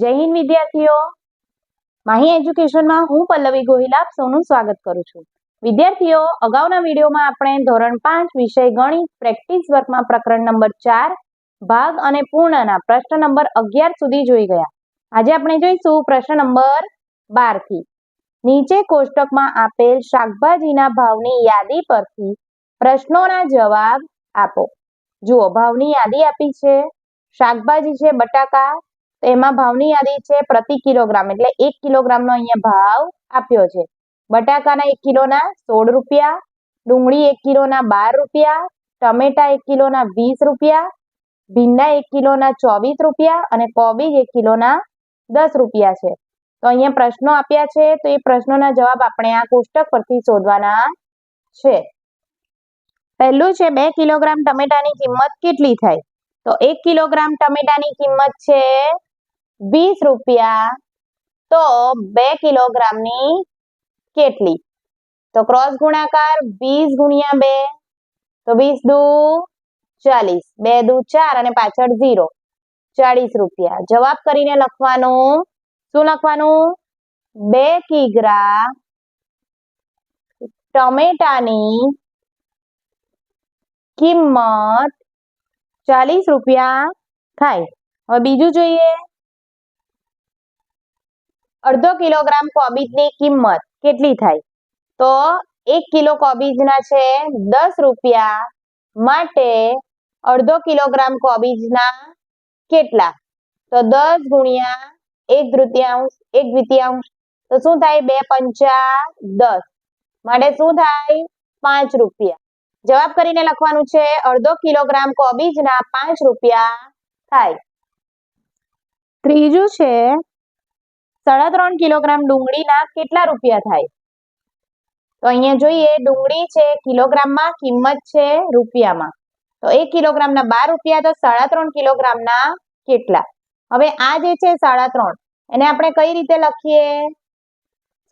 જય હિન્દ વિદ્યાર્થીઓ. માહી એજ્યુકેશનમાં હું પલ્લવી ગોહિલ આપ સૌનું સ્વાગત કરું છું. વિદ્યાર્થીઓ, અગાઉના વિડીયોમાં આપણે ધોરણ પાંચ વિષય ગણિત, પ્રેક્ટિસ વર્કમાં પ્રકરણ નંબર ચાર, ભાગ અને પૂર્ણના પ્રશ્ન નંબર અગિયાર સુધી જોઈ ગયા. આજે આપણે જોઈશું પ્રશ્ન નંબર બારથી નીચે કોષ્ટકમાં આપેલ શાકભાજીના ભાવની યાદી પરથી પ્રશ્નોના જવાબ આપો. જુઓ, ભાવની યાદી આપી છે. શાકભાજી છે બટાકા તો એમાં ભાવની યાદી છે પ્રતિ કિલોગ્રામ. એટલે એક કિલોગ્રામનો અહીંયા ભાવ આપ્યો છે. બટાકાના એક કિલોના સોળ રૂપિયા, ડુંગળી એક કિલોના બાર રૂપિયા, ટમેટા એક કિલોના વીસ રૂપિયા, ભીંડા એક કિલોના ચોવીસ રૂપિયા અને કોબીજ એક કિલોના દસ રૂપિયા છે. તો અહીંયા પ્રશ્નો આપ્યા છે, તો એ પ્રશ્નોના જવાબ આપણે આ કોષ્ટક પરથી શોધવાના છે. પહેલું છે, બે કિલોગ્રામ ટમેટાની કિંમત કેટલી થાય? તો એક કિલોગ્રામ ટમેટાની કિંમત છે વીસ રૂપિયા. તો બે કિલોગ્રામની કેટલી? તો ક્રોસ ગુણાકાર વીસ ગુણ્યા બે. તો વીસ દુ ચાલીસ. બે દુ ચાર અને પાછળ ઝીરો. ચાલીસ રૂપિયા. જવાબ કરીને લખવાનું. શું લખવાનું? બે કિગ્રા ટમેટાની કિંમત ચાલીસ રૂપિયા થાય. હવે બીજું જોઈએ. અડધો કિલોગ્રામ કોબીજની કિંમત કેટલી થાય? તો એક કિલો કોબીજના છે દસ રૂપિયા માટે અડધો કિલોગ્રામ કોબીજના કેટલા? તો દસ ગુણ્યા એક તૃતીયાંશ, એક દ્વિતીયાંશ. તો શું થાય? બે પંચા દસ. માટે શું થાય? પાંચ રૂપિયા. જવાબ કરીને લખવાનું છે અડધો કિલોગ્રામ કોબીજના પાંચ રૂપિયા થાય. ત્રીજું છે સાડા ત્રણ કિલોગ્રામ ડુંગળીના કેટલા રૂપિયા થાય? તો અહીંયા જોઈએ, ડુંગળી છે કિલોગ્રામમાં, કિંમત છે રૂપિયામાં. તો એક કિલોગ્રામના બાર રૂપિયા, તો સાડા ત્રણ કિલોગ્રામના કેટલા? હવે આ જે છે સાડા ત્રણ, એને આપણે કઈ રીતે લખીએ?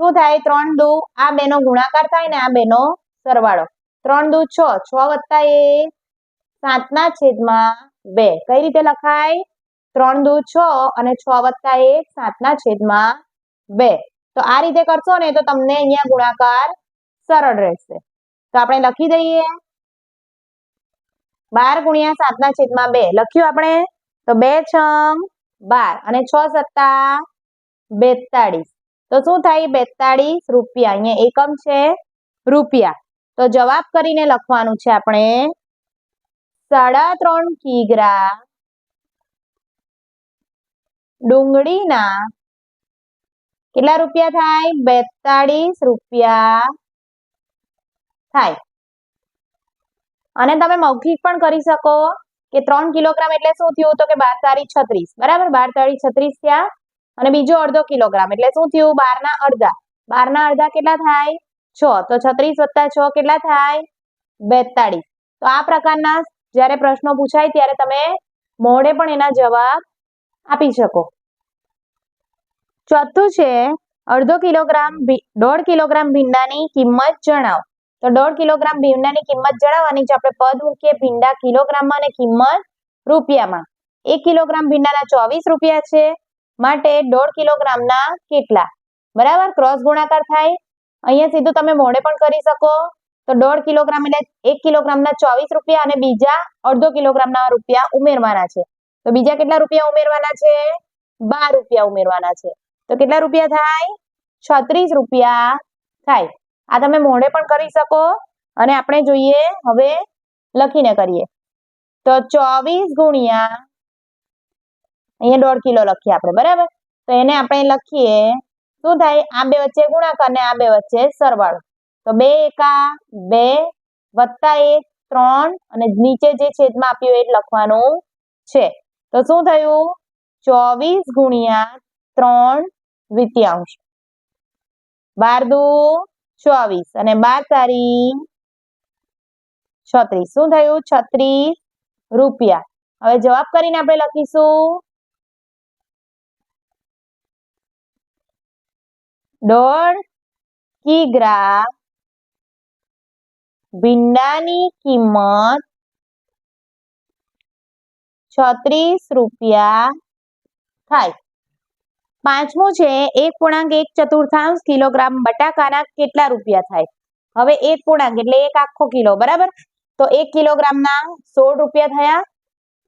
શું થાય? ત્રણ દુ, આ બેનો ગુણાકાર થાય ને આ બેનો સરવાળો. ત્રણ દુ છ છ વત્તા એ સાતના છેદમાં બે. કઈ રીતે લખાય? ત્રણ દુ છ અને છ વત્તા એક સાતના છેદમાં બે. તો આ રીતે કરશો ને તો તમને અહીંયા ગુણાકાર સરળ રહેશે. તો આપણે લખી દઈએ. બાર ગુણ્યા સાતના છેદમાં બે. લખ્યું આપણે? તો બે છમ બાર અને છ સત્તા બેતાળીસ. તો શું થાય? બેતાળીસ રૂપિયા. અહીંયા એકમ છે રૂપિયા. તો જવાબ કરીને લખવાનું છે આપણે સાડા ત્રણ કિગ્રા ડુંગળીના કેટલા રૂપિયા થાય? બેતાળીસ રૂપિયા થાય. અને તમે મૌખિક પણ કરી શકો કે ત્રણ કિલોગ્રામ એટલે શું થયું? તો કે બાર તારી છત્રીસ. બરાબર? બાર તારી છત્રીસ થયા. અને બીજો અડધો કિલોગ્રામ. એટલે શું થયું? બાર ના અડધા. બાર ના અડધા કેટલા થાય? છ. તો છત્રીસ વત્તા છ કેટલા થાય? બેતાળીસ. તો આ પ્રકારના જ્યારે પ્રશ્નો પૂછાય ત્યારે તમે મોડે પણ એના જવાબ આપી શકો. ચોથું છે, અડધો કિલોગ્રામ દોઢ કિલોગ્રામ ભીંડાની કિંમત જણાવો. તો દોઢ કિલોગ્રામ ભીંડાની કિંમત જણાવવાની છે, આપણે પદ મૂકીએ ભીંડા કિલોગ્રામમાં અને કિંમત રૂપિયામાં. એક કિલોગ્રામ ભીંડાના ચોવીસ રૂપિયા છે, માટે દોઢ કિલોગ્રામના કેટલા? બરાબર, ક્રોસ ગુણાકાર થાય. અહીંયા સીધું તમે મોડે પણ કરી શકો. તો દોઢ કિલોગ્રામ એટલે એક કિલોગ્રામના ચોવીસ રૂપિયા અને બીજા અડધો કિલોગ્રામના રૂપિયા ઉમેરવાના છે. તો બીજા કેટલા રૂપિયા ઉમેરવાના છે? બાર રૂપિયા ઉમેરવાના છે. તો કેટલા રૂપિયા થાય? છત્રીસ રૂપિયા થાય. આ તમે મોઢે પણ કરી શકો અને આપણે જોઈએ હવે લખીને કરીએ. તો ચોવીસ ગુણ્યા અહીંયા દોઢ કિલો લખીએ આપણે, બરાબર? તો એને આપણે લખીએ, શું થાય? આ બે વચ્ચે ગુણાકાર ને આ બે વચ્ચે સરવાળો. તો બે એકા બે વત્તા એક ત્રણ અને નીચે જે છેદમાં આપ્યું એ લખવાનું છે. તો શું થયું? ચોવીસ ગુણ્યા ત્રણ દ્વિતીયાંશ બાર દુ ચોવીસ અને બાર તારી છત્રીસ. શું થયું? છત્રીસ રૂપિયા. હવે જવાબ કરીને આપણે લખીશું. દોઢ કિગ્રા ભીંડાની કિંમત છત્રીસ રૂપિયા થાય. પાંચમું છે, એક પૂર્ણાંક એક ચતુર્થાંશ કિલોગ્રામ બટાકાના કેટલા રૂપિયા થાય? હવે એક પૂર્ણાંક એટલે એક આખો કિલો, બરાબર? તો એક કિલોગ્રામના સોળ રૂપિયા થયા.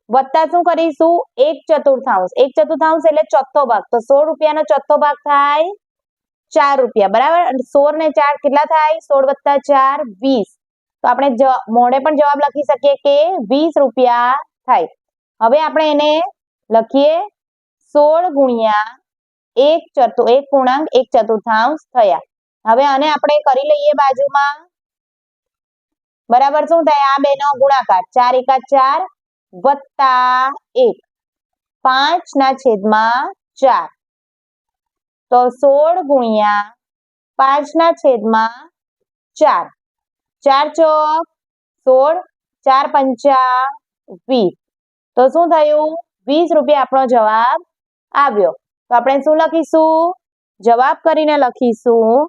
વત્તા શું કરીશું? એક ચતુર્થાંશ. એક ચતુર્થાંશ એટલે ચોથો ભાગ. તો સોળ રૂપિયાનો ચોથો ભાગ થાય ચાર રૂપિયા, બરાબર? સોળ ને ચાર કેટલા થાય? સોળ વત્તા ચાર, વીસ. તો આપણે મોડે પણ જવાબ લખી શકીએ કે વીસ રૂપિયા થાય. હવે આપણે એને લખીએ સોળ ગુણ્યા એક ચતુ, એક પૂર્ણાંક, એક ચતુર્થાંશ થયા. હવે આને આપણે કરી લઈએ બાજુમાં. બરાબર શું થાય? આ બે નો ગુણાકાર. ચાર એકા ચાર વત્તા એક. પાંચ ના છેદમાં ચાર. તો સોળ ગુણ્યા પાંચ ના છેદમાં ચાર. ચાર ચોક સોળ, ચાર પંચા વીસ. તો શું થયું? વીસ રૂપિયા આપણો જવાબ આવ્યો. તો આપણે શું લખીશું? જવાબ કરીને લખીશું.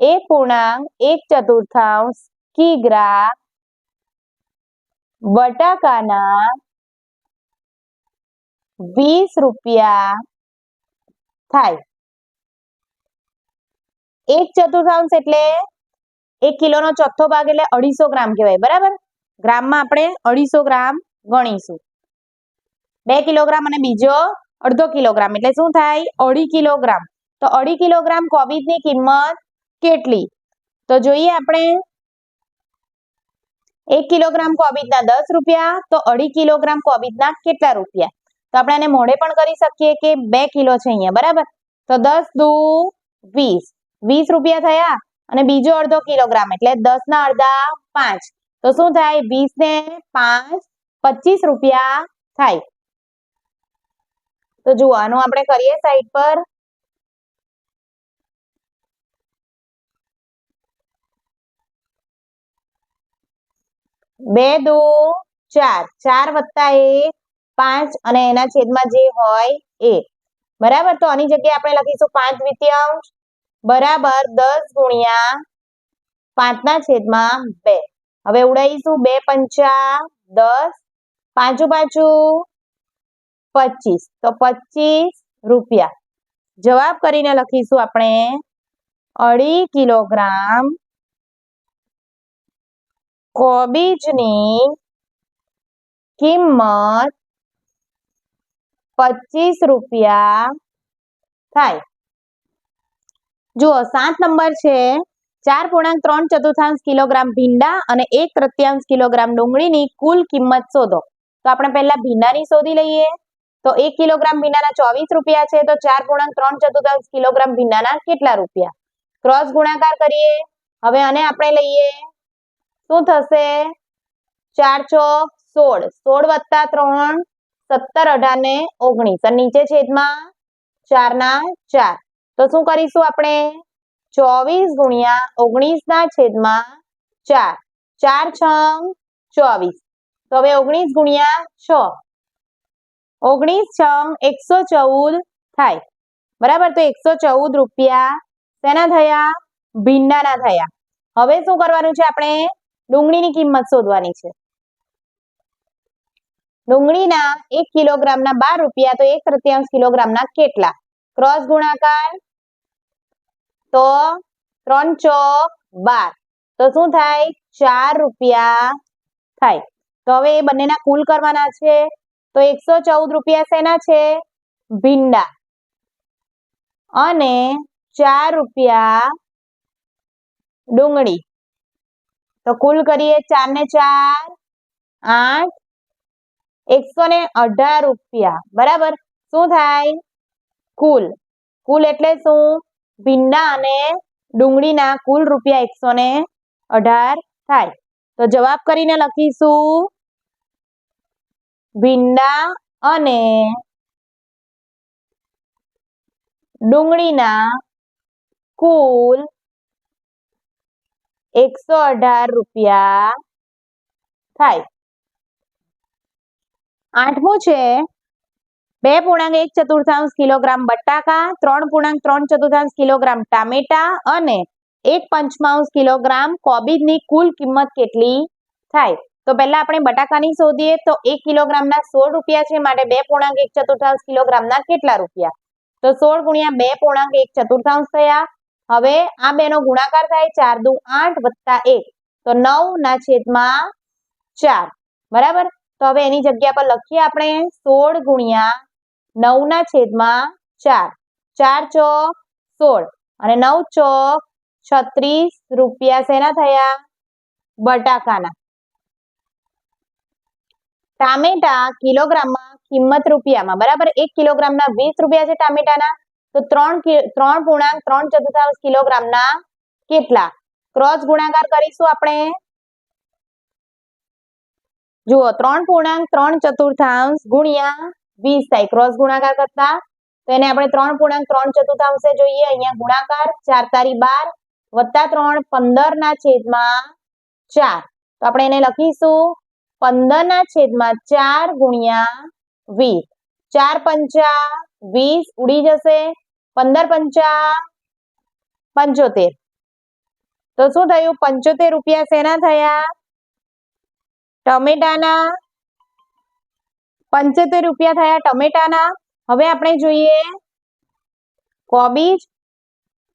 એક પૂર્ણાંક, એક ચતુર્થાંશ, કિગ્રા, બટાકાના વીસ રૂપિયા થાય. એક ચતુર્થાંશ એટલે એક કિલોનો ચોથો ભાગ એટલે અઢીસો ગ્રામ કહેવાય. બરાબર? ગ્રામમાં આપણે અઢીસો ગ્રામ ગણીશું. બે કિલોગ્રામ અને બીજો અડધો કિલોગ્રામ. એટલે શું થાય? અઢી કિલોગ્રામ. તો અઢી કિલોગ્રામ કોબીજની કિંમત કેટલી? તો જોઈએ આપણે. એક કિલોગ્રામ કોબીજના દસ રૂપિયા, તો અઢી કિલોગ્રામ કોબીજના કેટલા રૂપિયા? તો આપણે આને મોઢે પણ કરી શકીએ કે બે કિલો છે અહીંયા, બરાબર? તો દસ દુ વીસ. વીસ રૂપિયા થયા અને બીજો અડધો કિલોગ્રામ, એટલે દસ ના અડધા પાંચ. તો શું થાય? વીસ ને પાંચ પચીસ રૂપિયા થાય. તો જુઓ, આનું આપણે કરીએ સાઈડ પર. બે, દુ, ચાર. ચાર વત્તા એક, પાંચ અને એના છેદમાં જે હોય એ. બરાબર? તો આની જગ્યાએ આપણે લખીશું પાંચ દ્વિતીયાંશ બરાબર દસ ગુણ્યા પાંચના છેદમાં બે. હવે ઉડાઈશું બે પંચા દસ. પાંચું પાંચું. પચીસ. તો પચીસ રૂપિયા. જવાબ કરીને લખીશું આપણે. અઢી કિલોગ્રામ કોબીજની કિંમત પચીસ રૂપિયા થાય. જુઓ, સાત નંબર છે. ચાર પૂર્ણાંક ત્રણ ચતુર્થાંશ કિલોગ્રામ ભીંડા અને એક તૃતીયાંશ કિલોગ્રામ ડુંગળીની કુલ કિંમત શોધો. તો આપણે પહેલા ભીંડાની શોધી લઈએ. તો એક કિલોગ્રામ ભીંડાના ચોવીસ રૂપિયા છે, તો ચાર પૂર્ણાંક ત્રણ ચતુર્થાંશ કિલોગ્રામ ભીંડાના કેટલા રૂપિયા? ક્રોસ ગુણાકાર કરીએ. હવે આને આપણે લઈએ. શું થશે? ચાર ચોક સોળ. સોળ વત્તા ત્રણ, સત્તર અઢાર ને ઓગણીસ. અને નીચે છેદમાં ચાર ના ચાર. તો શું કરીશું આપણે? ચોવીસ ગુણ્યા ઓગણીસ ના છેદમાં ચાર. ચાર છ ચોવીસ. તો હવે ઓગણીસ ગુણ્યા છ. ઓગણીસ છ એકસો ચૌદ થાય. બરાબર? તો એકસો ચૌદ રૂપિયા શેના થયા? ભીંડાના થયા. હવે શું કરવાનું છે આપણે? ડુંગળીની કિંમત શોધવાની છે. ડુંગળીના એક કિલોગ્રામના બાર રૂપિયા તો એક તૃતીયાંશ કિલોગ્રામના કેટલા? ક્રોસ ગુણાકાર તો ત્રણ ચોક બાર. તો શું થાય? ચાર રૂપિયા થાય. તો હવે એ બંનેના કુલ કરવાના છે. તો એકસો ચૌદ રૂપિયા શેના છે? ભીંડા. અને ચાર રૂપિયા ડુંગળી. તો કુલ કરીએ ચાર ને ચાર, આઠ, એકસો ને અઢાર રૂપિયા. બરાબર? શું થાય? કુલ. કુલ એટલે શું? ભીંડા અને ડુંગળીના કુલ રૂપિયા એકસો ને અઢાર થાય. તો જવાબ કરીને લખીશું. ભીંડા અને ડુંગળીના કુલ એકસો અઢાર રૂપિયા થાય. આઠમું છે, બે પૂર્ણાંક એક ચતુર્થાંશ કિલોગ્રામ બટાકા, ત્રણ પૂર્ણાંક ત્રણ ચતુર્થાંશ કિલોગ્રામ ટામેટા અને એક પંચમાંશ કિલોગ્રામ કોબીજની કુલ કિંમત કેટલી થાય? તો પહેલા આપણે બટાકાની શોધીએ તો એક કિલોગ્રામના સોળ રૂપિયા છે, માટે બે પૂર્ણાંક એક ચતુર્થાંશ કિલોગ્રામના કેટલા રૂપિયા? તો સોળ ગુણ્યા બે પૂર્ણાંક એક ચતુર્થાંશ થયા. હવે આ બેનો ગુણાકાર થાય ચાર દુ આઠ વત્તા એક. તો નવ ના છેદમાં ચાર. બરાબર? તો હવે એની જગ્યા પર લખીએ આપણે સોળ ગુણ્યા નવ ના છેદમાં ચાર. ચાર ચોક સોળ. અને નવ ચોક છત્રીસ રૂપિયા શેના થયા? બટાકાના. ટામેટા કિલોગ્રામમાં કિંમત રૂપિયામાં, બરાબર? એક કિલોગ્રામના વીસ રૂપિયા છે ટામેટાના. તો ત્રણ ત્રણ પૂર્ણાંક, ત્રણ ચતુર્થાંશ કિલોગ્રામના કેટલા? ક્રોસ ગુણાકાર કરીશું આપણે. જુઓ, ત્રણ પૂર્ણાંક, ત્રણ ચતુર્થાંશ ગુણ્યા વીસ થાય. ક્રોસ ગુણાકાર કરતા. તો એને આપણે ત્રણ પૂર્ણાંક, ત્રણ ચતુર્થાંશે જોઈએ. અહીંયા ગુણાકાર, ચાર તારી બાર, વત્તા ત્રણ પંદર ના છેદમાં ચાર. તો આપણે એને લખીશું. પંદર ના છેદમાં ચાર ગુણ્યા વીસ. ચાર પંચા વીસ ઉડી જશે. પંદર પંચા પંચોતેર. તો શું થયું? પંચોતેર રૂપિયા શેના થયા? ટમેટાના. પંચોતેર રૂપિયા થયા ટમેટાના. હવે આપણે જોઈએ. કોબીજ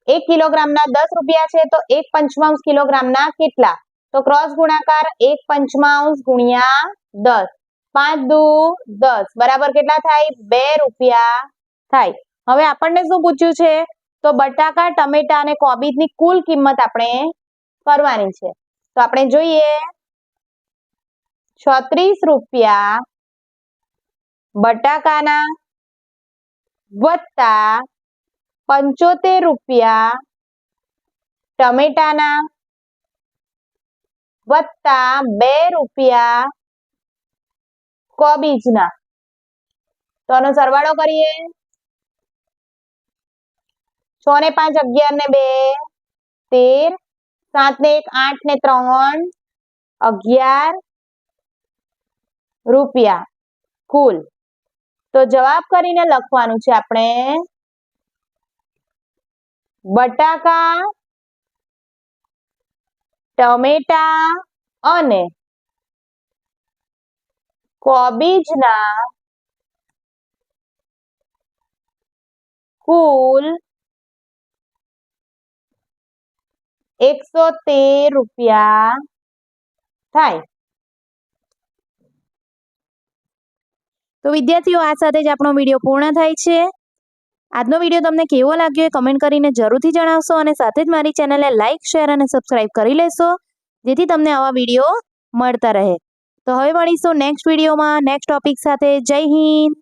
એક કિલોગ્રામના દસ રૂપિયા છે, તો એક પંચમાંશ કિલોગ્રામના કેટલા? તો ક્રોસ ગુણાકાર એક પંચમાંશ ગુણ્યા દસ. પાંચ દુ દસ. બરાબર કેટલા થાય? બે રૂપિયા થાય. હવે આપણને શું પૂછ્યું છે? તો બટાકા, ટમેટા અને કોબીજની કુલ કિંમત આપણે કરવાની છે. તો આપણે જોઈએ. છત્રીસ રૂપિયા બટાકાના વત્તા પંચોતેર રૂપિયા ટમેટાના વત્તા બે રૂપિયા કોબીજના. તો આનો સરવાળો કરીએ. છ ને પાંચ અગિયાર ને બે, તેર, સાત ને એક, આઠ ને ત્રણ, અગિયાર રૂપિયા. કુલ. તો જવાબ કરીને લખવાનું છે આપણે. બટાકા ટમેટા અને કોબીજના કુલ એકસો તેર રૂપિયા થાય. તો વિદ્યાર્થીઓ, આ સાથે જ આપણો વીડિયો પૂર્ણ થાય છે. આજનો વીડિયો તમને કેવો લાગ્યો એ કમેન્ટ કરીને જરૂરથી જણાવશો અને સાથે જ મારી ચેનલને લાઇક શેર અને સબસ્ક્રાઇબ કરી લેશો, જેથી તમને આવા વીડિયો મળતા રહે. તો હવે મળીશું નેક્સ્ટ વિડીયોમાં નેક્સ્ટ ટોપિક સાથે. જય હિન્દ!